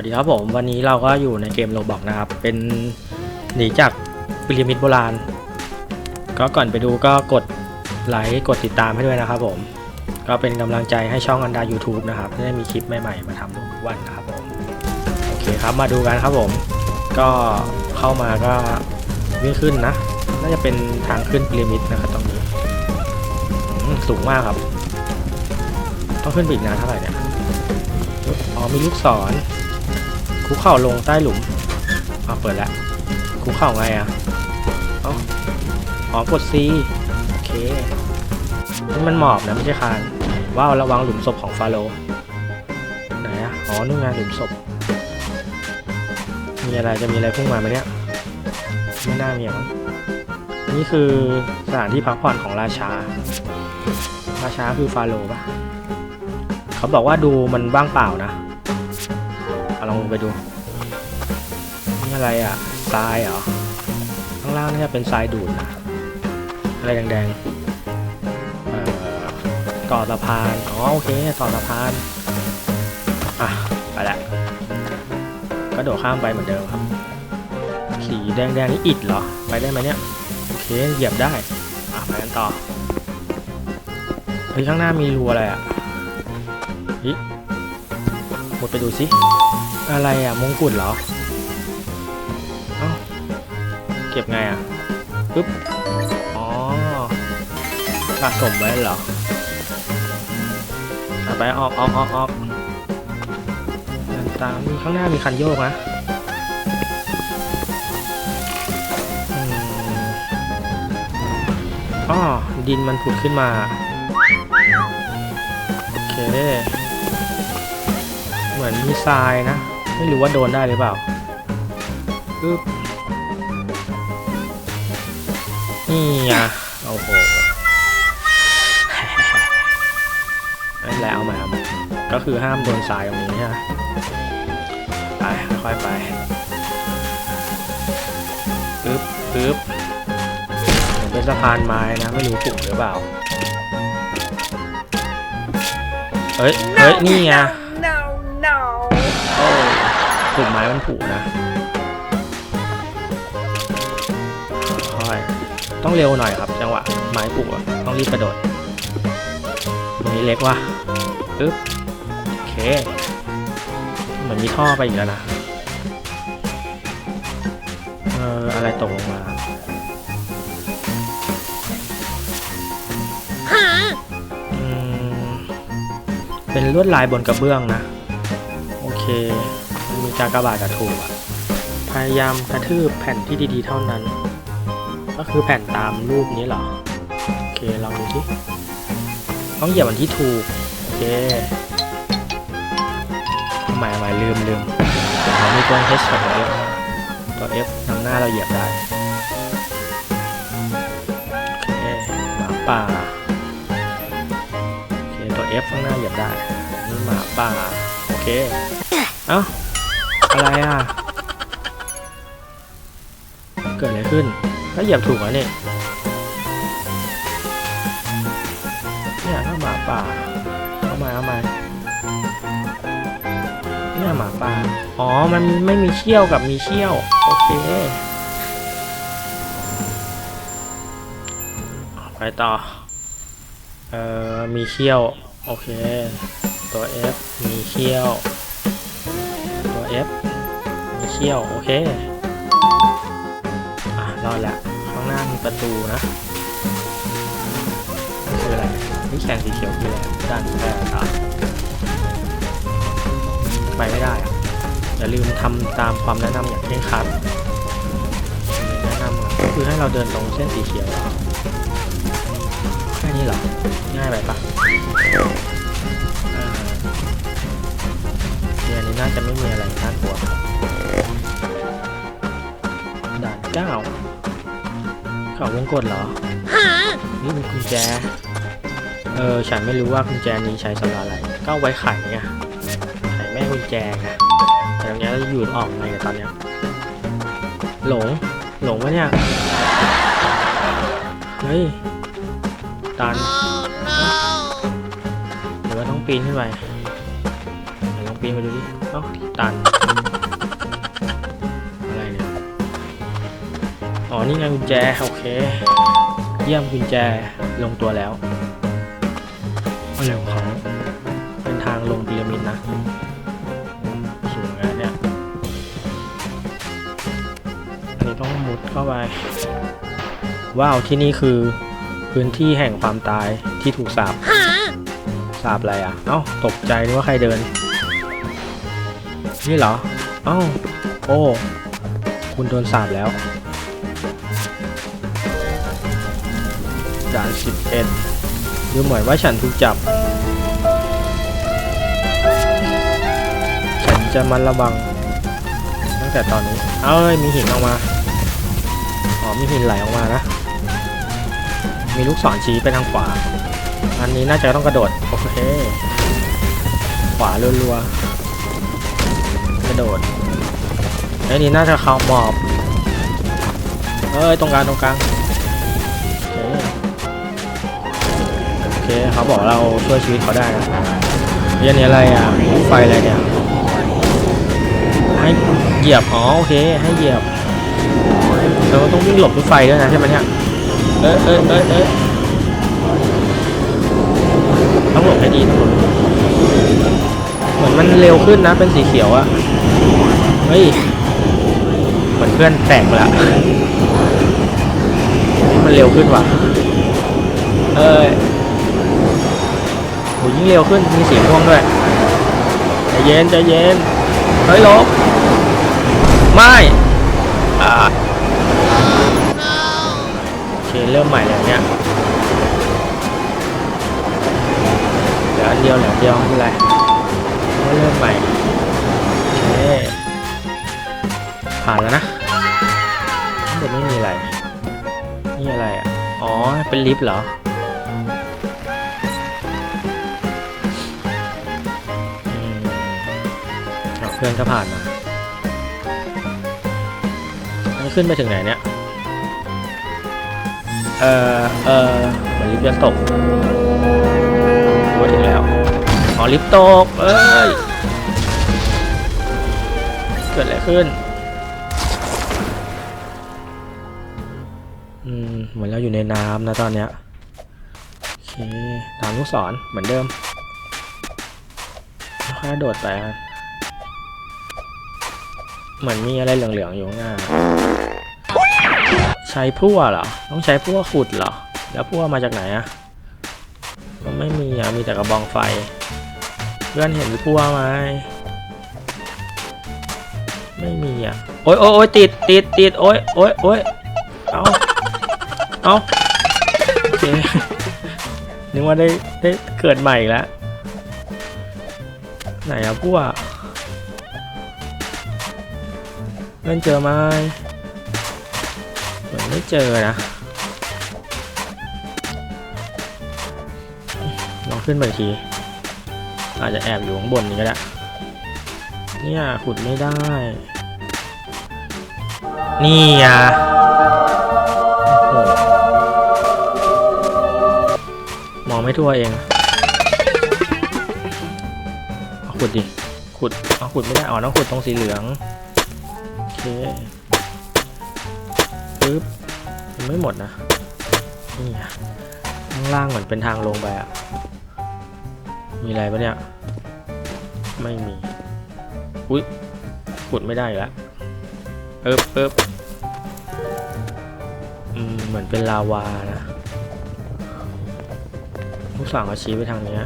วัสดีครับผมวันนี้เราก็อยู่ในเกมโรบอกนะครับ เป็นหนีจากพีระมิดโบราณ ก็ก่อนไปดูก็กดไลค์กดติดตามให้ด้วยนะครับผม ก็เป็นกำลังใจให้ช่องอันดา YouTube นะครับจะได้มีคลิปใหม่ๆ มาทำทุกวันนะครับผม โอเคครับมาดูกันครับผม ก็เข้ามาก็วิ่งขึ้นนะ น่าจะเป็นทางขึ้นพีระมิดนะครับตรงนี้สูงมากครับ ต้องขึ้นไปอีกนานเท่าไหร่เนี่ยอ๋อมีลูกศร คุกเข่าลงใต้หลุมอ๋อเปิดแล้วคุกเข่าไงอะเอ้าอ๋อกด C โอเคนี่มันหมอบนะไม่ใช่คานว้าวระวังหลุมศพของฟาโรไหนอะอ๋อนู่นไงหลุมศพ มีอะไรจะมีอะไรพุ่งมาไหมเนี่ย ไม่น่ามีอกอันนี่คือสถานที่พักผ่อนของราชา ราชาคือฟาโรปะเขาบอกว่าดูมันว่างเปล่านะ เอาลองไปดูนี่อะไรอะทรายเหรอข้างล่างนี่จะเป็นทรายดูดนะอะไรแดงๆต่อสะพานอ๋อโอเคต่อสะพานอะไปละกระโดดข้ามไปเหมือนเดิมครับสีแดงๆนี่อิดเหรอ ไปได้ไหมเนี่ยโอเคเหยียบได้อะไปกันต่อเฮ้ยข้างหน้ามีรูอะไรอะฮิหมดไปดูสิ อะไรอะมงกุฎเหรอ เอ้า เก็บไงอะปึ๊บ อ๋อสะสมไว้เหรอไปออกออกออกออกตามข้างหน้ามีคันโยกนะอ๋อดินมันผุดขึ้นมา โอเค เหมือนมีทรายนะ ไม่รู้ว่าโดนได้หรือเปล่าปึ๊บนี่ไงโอ้โหนั่นแหละเอามาเอามาก็คือห้ามโดนทรายตรงนี้ใช่ไหมไปค่อยๆไปปึ๊บปึ๊บเหมือนเป็นสะพานไม้นะ ไม่รู้ถูกหรือเปล่า เฮ้ย เฮ้ย นี่ไง no, no. โอ้ถูกไม้มันผูนะคอยต้องเร็วหน่อยครับ จังหวะไม้ผูอะต้องรีบกระโดด ตรงนี้เล็กว่ะปึ๊บโอเค เหมือนมีท่อไปอีกแล้วนะ เอออะไรตกลงมาเป็นลวดลายบนกระเบื้องนะ โอเค กากระบาดกระถูกอะพยายามกระทืบแผ่นที่ดีๆ เท่านั้น ก็คือแผ่นตามรูปนี้เหรอ โอเคลองดูที่ต้องเหยียบอันที่ถูก โอเคทำไมทำไมลืมลืมเรามีตัว H กับตัว F ตัว F นำหน้าเราเหยียบได้ โอเคหมาป่า โอเคตัว F ข้างหน้าเหยียบได้นี่หมาป่า โอเค เอ้า อะไรอะ เกิดอะไรขึ้น ก็เหยียบถูกแล้วนี่เนี่ยก็หมาป่า เอามาเอามาเนี่ยหมาป่า อ๋อ มันไม่มีเชี่ยวกับมีเชี่ยว โอเค ไปต่อ เอ่อ มีเขี้ยว โอเค ตัว F มีเขี้ยว ตัว F มีเขี้ยว โอเค อะ รอดแล้วข้างหน้ามีประตูนะคืออะไรนี่แขนสีเขียวคืออะไรด้านแรกอะไปไม่ได้อะอย่าลืมทำตามความแนะนำอย่างเคร่งครัดแนะนำก็คือให้เราเดินตรงเส้นสีเขียวแค่นี้เหรอ ง่ายไปปะ เนี่ยอันนี้น่าจะไม่มีอะไรน่ากลัวด่านเก้าเขาวงกดเหรอนี่เป็นกุญแจ เออฉันไม่รู้ว่ากุญแจนี้ใช้สำหรับอะไร ก็เอาไว้ไขไงไขแม่กุญแจไงแต่ตรงเนี้ยเราอยู่ออกไงเนี่ยตอนเนี้ยหลง หลงวะเนี่ย เฮ้ยตันหรือว่าต้องปีนขึ้นไปเดี๋ยวลองปีนไปดูดิเอ้าตัน อะไรเนี่ย อ๋อ นี่ไงกุญแจ โอเค เยี่ยมกุญแจลงตัวแล้วอะไรของเขาเป็นทางลงพีระมิดนะ สูงนะเนี่ยอันนี้ต้องมุดเข้าไป ว้าว ที่นี่คือพื้นที่แห่งความตายที่ถูกสาบสาบอะไรอะ เอ้า ตกใจนึกว่าใครเดิน นี่เหรอ เอ้า โอ้ คุณโดนสาบแล้วด่านสิบเอ็ดดูเหมือนว่าฉันถูกจับ ฉันจะมันระวัง ตั้งแต่ตอนนี้ เอ้ย มีหินออกมา อ๋อ มีหินไหลออกมานะ มีลูกศรชี้ไปทางขวา อันนี้น่าจะต้องกระโดด โอเค ขวารัวๆ โดดไอ้นี่น่าจะเข้าหมอบเอ้ยตรงกลางตรงกลางโอเคเคเขาบอกเราช่วยชีวิตเขาได้นะเรื่องนี้อะไรอะไฟอะไรเนี่ยให้เหยียบอ๋อโอเคให้เหยียบเราต้องวิ่งหลบรถไฟด้วยนะใช่ไหมเนี่ยเอ้ยเอ้ยเอ้ยเอ้ยต้องหลบให้ดีต้องหลบเหมือนมันเร็วขึ้นนะเป็นสีเขียวอะ เฮ้ยเหมือนเพื่อนแตกไปละมันเร็วขึ้นว่ะ เอ้ยโหยิ่งเร็วขึ้น มีสีม่วงด้วยใจเย็นใจเย็น เฮ้ยลบ ไม่โอเคเริ่มใหม่แล้วเนี่ยเหลืออันเดียวเหลือเดียวไม่เป็นไรเริ่มใหม่ ผ่านแล้วนะข้างบนไม่มีอะไร นี่อะไรอะ อ๋อ เป็นลิฟต์เหรอ เพื่อนก็ผ่านมาอันขึ้นไปถึงไหนเนี่ย เออเออเหมือนลิฟต์จะตกมาถึงแล้ว อ๋อ ลิฟต์ตก เอ้ย กิดอะไรขึ้น อืม เหมือนเราอยู่ในน้ำนะตอนเนี้ย โอเค ตามลูกศรเหมือนเดิมค่อยโดดไปครับเหมือนมีอะไรเหลืองๆอยู่ข้างหน้า ใช้พั่วเหรอ ต้องใช้พั่วขุดเหรอ แล้วพั่วมาจากไหนอะก็ไม่มีอะมีแต่กระบองไฟ เพื่อนเห็นพั่วไหม ไม่มีอะ โอ๊ยโอ๊ยโอ๊ยติดติดติดโอ๊ยโอ๊ยโอ๊ยเอาเอาโอเคนึกว่าได้ได้เกิดใหม่อีกแล้ว ไหนอะพั่วเล่นเจอไหมเหมือนไม่เจอนะลองขึ้นไปที อาจจะแอบอยู่ข้างบนนี้ก็ได้ เนี่ยขุดไม่ได้ นี่อะมองไม่ทั่วเองเอาขุดดิขุดเอาขุดไม่ได้อ๋อต้องขุดตรงสีเหลืองโอเคปึ๊บมันไม่หมดนะนี่ข้างล่างเหมือนเป็นทางลงไปอะมีอะไรปะเนี่ย ไม่มี อุ้ยขุดไม่ได้แล้วเอิบเอิบอืมเหมือนเป็นลาวานะลูกศรเขาชี้ไปทางเนี้ย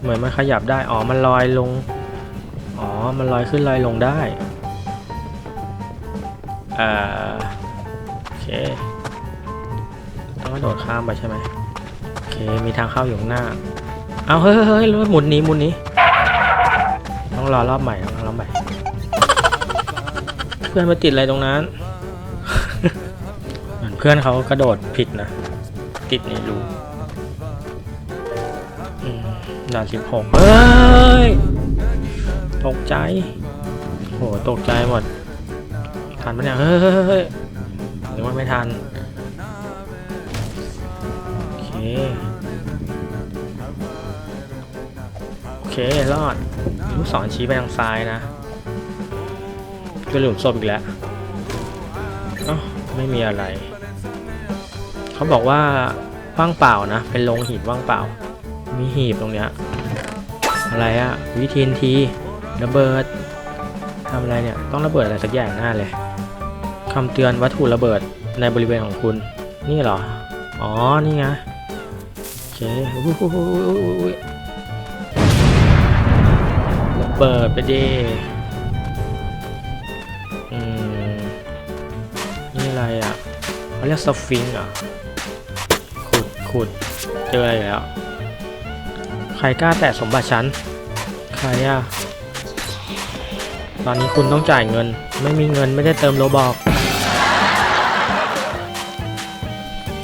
เหมือนมันขยับได้ อ๋อ มันลอยลง อ๋อ มันลอยขึ้นลอยลงได้อ่อโอเค ต้องกระโดดข้ามไปใช่ไหมโอเค มีทางเข้าอยู่ข้างหน้า เอาเฮ้ยเฮ้ยหมุนหนี้หมุนหนี้ ต้องรอรอบใหม่ต้องรอรอบใหม่ เพื่อนมาติดอะไรตรงนั้น เหมือนเพื่อนเขากระโดดผิดนะ ติดในรูด่านสิบหกเฮ้ย ตกใจ โห ตกใจหมด ทันปะเนี่ย เฮ้ยหรือว่าไม่ทัน โอเค โอเค รอด กศรชี้ไปทางซ้ายนะเป็หลุมศพอีกแล้วอ้าไม่มีอะไร เขาบอกว่าว่างเปล่านะ เป็นโรงหีบว่างเปล่า มีหีบตรงเนี้ย อะไรอะวิธีนทีระเบิดทำอะไรเนี่ย ต้องระเบิดอะไรสักอย่างแน่เลยคำเตือนวัตถุระเบิดในบริเวณของคุณ นี่เหรอ อ๋อ นี่ไง โอเค เบิดไปดิอืมนี่อะไรอะเขาเรียกสฟิงค์อะขุดขุดเจออะไรแล้ว ใครกล้าแตะสมบัติฉัน ใครอะ ตอนนี้คุณต้องจ่ายเงิน ไม่มีเงินไม่ได้เติมโลบอก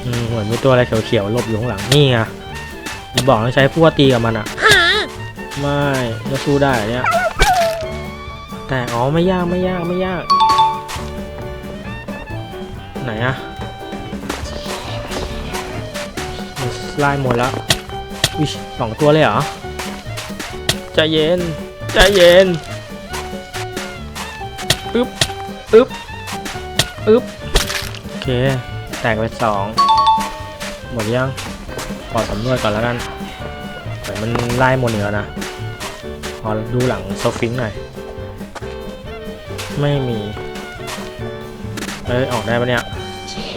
อืมเหมือนมีตัวอะไรเขียวๆหลบอยู่ข้างหลังนี่ไงบอกต้องใช้พวกตีกับมันอะ ไม่จะสู้ได้เนี่ย แต่อ๋อไม่ยากไม่ยากไม่ยาก ไหนอะไล่หมดแล้ววิสองตัวเลยเหรอใจเย็นใจเย็นอึ๊บอึ๊บอึ๊บโอเค แตกไปสองหมดยังขอสำรวจก่อนแล้วกันแต่มันไล่หมดเหนือนะ ขอดูหลังโซฟิงหน่อย ไม่มี เอ้ย ออกได้ปะเนี่ยโอเค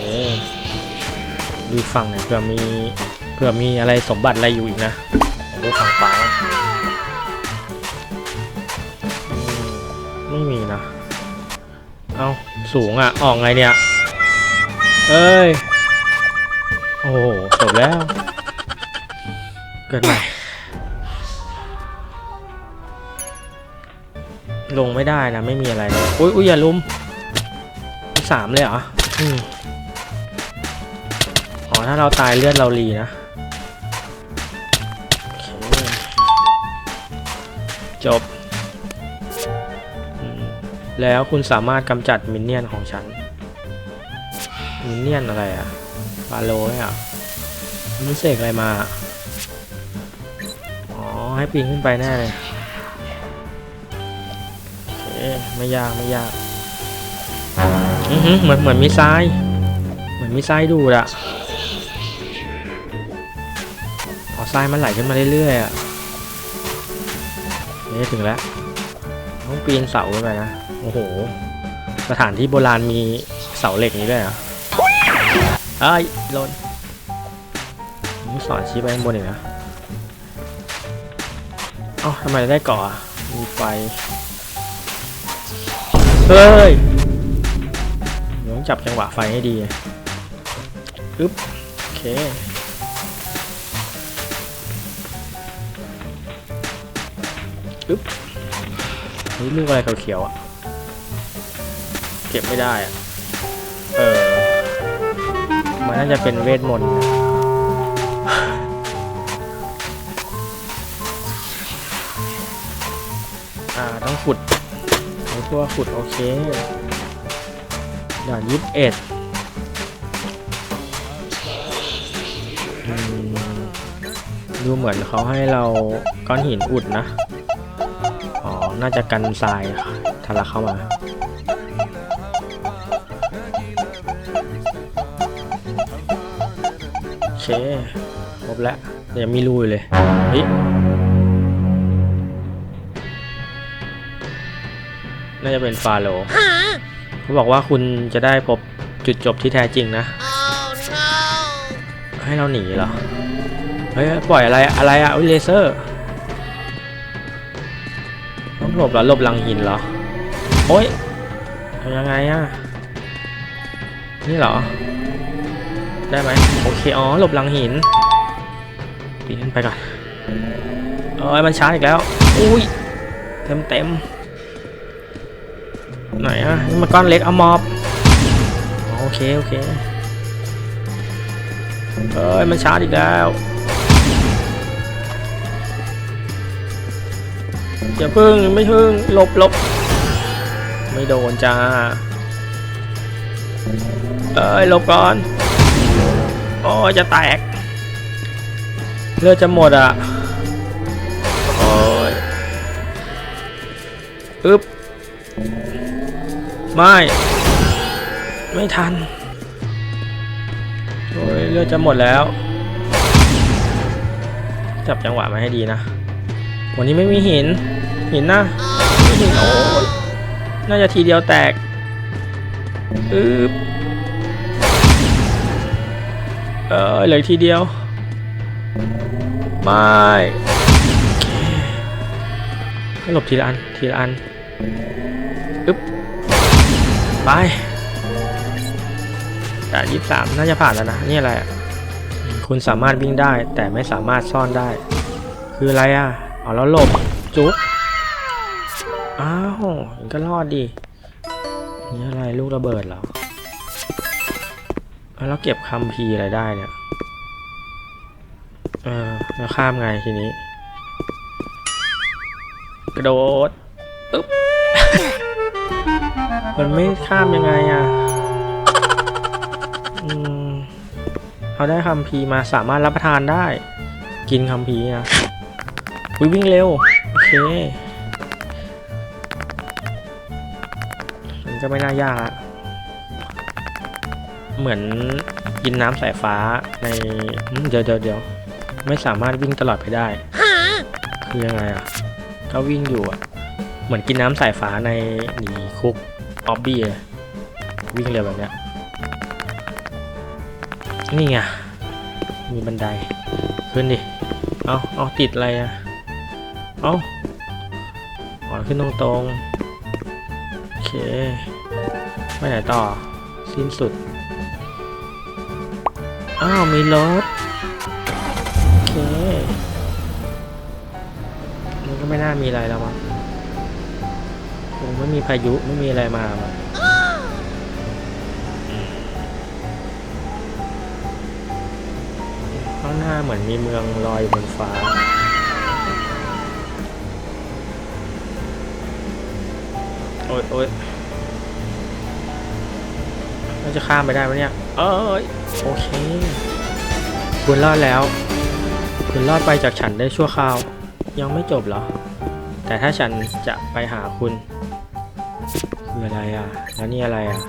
ดูฝั่งหน่อยเผื่อมีเผื่อมีอะไรสมบัติอะไรอยู่อีกนะดูฝั่งฟ้าไม่มีนะ เอาสูงอะ ออกไงเนี่ย เอ้ย โอ้โหจบแล้ว เกิดใหม่ ลงไม่ได้นะ ไม่มีอะไรนะอุ้ยอุ้ยอย่าลุมสามเลยเหรออืมอ๋อถ้าเราตายเลือดเรารีนะจบ แล้วคุณสามารถกำจัดมินเนี่ยนของฉัน มินเนี่ยนอะไรอะฟาโลเนี่ยเหรอมันเสกอะไรมา อ๋อ ให้ปีนขึ้นไปแน่เลย ไม่ยากไม่ยากอือหือเหมือนเหมือนมีทราย เหมือนมีทรายดูดอะอ๋อทรายมันไหลขึ้นมาเรื่อยๆอะนี่ถึงแล้ว ต้องปีนเสาขึ้นไปนะ โอ้โห สถานที่โบราณมีเสาเหล็กนี้ด้วยเหรอะเอ้ยลนมีสอนชี้ไปข้างบนอีกนะเอ้าทำไมได้เกาะอะมีไฟ เฮ้ยเดี๋ยวต้องจับจังหวะไฟให้ดีอึ๊บโอเคอึ๊บนี่ลูกอะไรเขียวๆอะ เก็บไม่ได้อะ เออ มันน่าจะเป็นเวทมนต์อ่า ต้องขุด ใช้ตัวขุดโอเคด่านยิบเอ็ดดูเหมือนเขาให้เราก้อนหินอุดนะ อ๋อ น่าจะกันทรายทะลักเข้ามาโอเค ครบแล้ว เดี๋ยวมีรูเลยเฮ้ย จะเป็นฟาโลเขาบอกว่าคุณจะได้พบจุดจบที่แท้จริงนะ ให้เราหนีเหรอ เฮ้ย ปล่อยอะไรอะไรอะอุ้ยเลเซอร์ต้องหลบเหรอหลบหลังหินเหรอ โอ้ยทำยังไงอะนี่เหรอ ได้ไหมโอเค อ๋อ หลบหลังหินปีนไปก่อนเอ้ยมันช้าอีกแล้ว อุ้ย เต็มเต็มๆ ไหนอะนี่มันก้อนเล็กเอะมอบโอเค โอเคเอ้ย มันชาร์จอีกแล้วอย่าพึ่งไม่พึ่งหลบหลบไม่โดนจ้า เอ้ยหลบก่อน โอ้จะแตก เลือดจะหมดอะ ไม่ ไม่ทัน โอ้ยเลือดจะหมดแล้ว จับจังหวะมาให้ดีนะ วันนี้ไม่มีหิน หินนะไม่หินโอ้ยน่าจะทีเดียวแตกอึ๊บเออเหลือทีเดียว ไม่ให้หลบทีละอัน ทีละอันอึ๊บ ไปแต่ยี่สามน่าจะผ่านแล้วนะ นี่อะไรคุณสามารถวิ่งได้ แต่ไม่สามารถซ่อนได้ คืออะไรอะเอาแล้วหลบ จุ๊บอ้าวมันก็รอดดินี่อะไรลูกระเบิดเหรอแล้วเก็บคัมภีอะไรได้เนี่ย เออแล้วข้ามไงทีนี้ กระโดด อึ๊บ มันไม่ข้ามยังไงอะอืมเอาได้คัมภีมาสามารถรับประทานได้ กินคัมภีร์นะวิ่งเร็ว โอเคมันก็ไม่น่ายากละเหมือนกินน้ำสายฟ้าในเดี๋ยวเดี๋ยวเดี๋ยวไม่สามารถวิ่งตลอดไปได้ คือยังไงอะก็วิ่งอยู่อะ เหมือนกินน้ำสายฟ้าในหนีคุก ออบบี้เลยวิ่งเร็วแบบเนี้ยนี่ไงมีบันไดขึ้นดิ เอาเอาติดอะไรอะเอาอ๋อขึ้นตรงๆโอเคไปไหนต่อ สิ้นสุด อ้าวมีรถโอเคมันก็ไม่น่ามีอะไรแล้วมั้ง งไม่มีพายุไม่มีอะไรมาข้างหน้าเหมือนมีเมืองลอยบนฟ้าโอ๊ยโอ๊ยเราจะข้ามไปได้ไหมเนี่ย เอ้ยโอเค คุณรอดแล้ว คุณรอดไปจากฉันได้ชั่วคราว ยังไม่จบเหรอ แต่ถ้าฉันจะไปหาคุณ คืออะไรอะ แล้วนี่อะไรอะ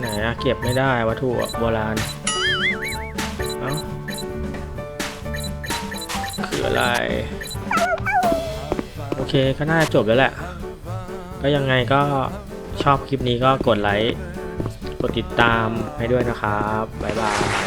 ไหนอะ เก็บไม่ได้วัตถุโบราณ เอ้า คืออะไร โอเคก็น่าจะจบแล้วแหละ ก็ยังไงก็ชอบคลิปนี้ก็กดไลค์ กดติดตามให้ด้วยนะครับ บ๊ายบาย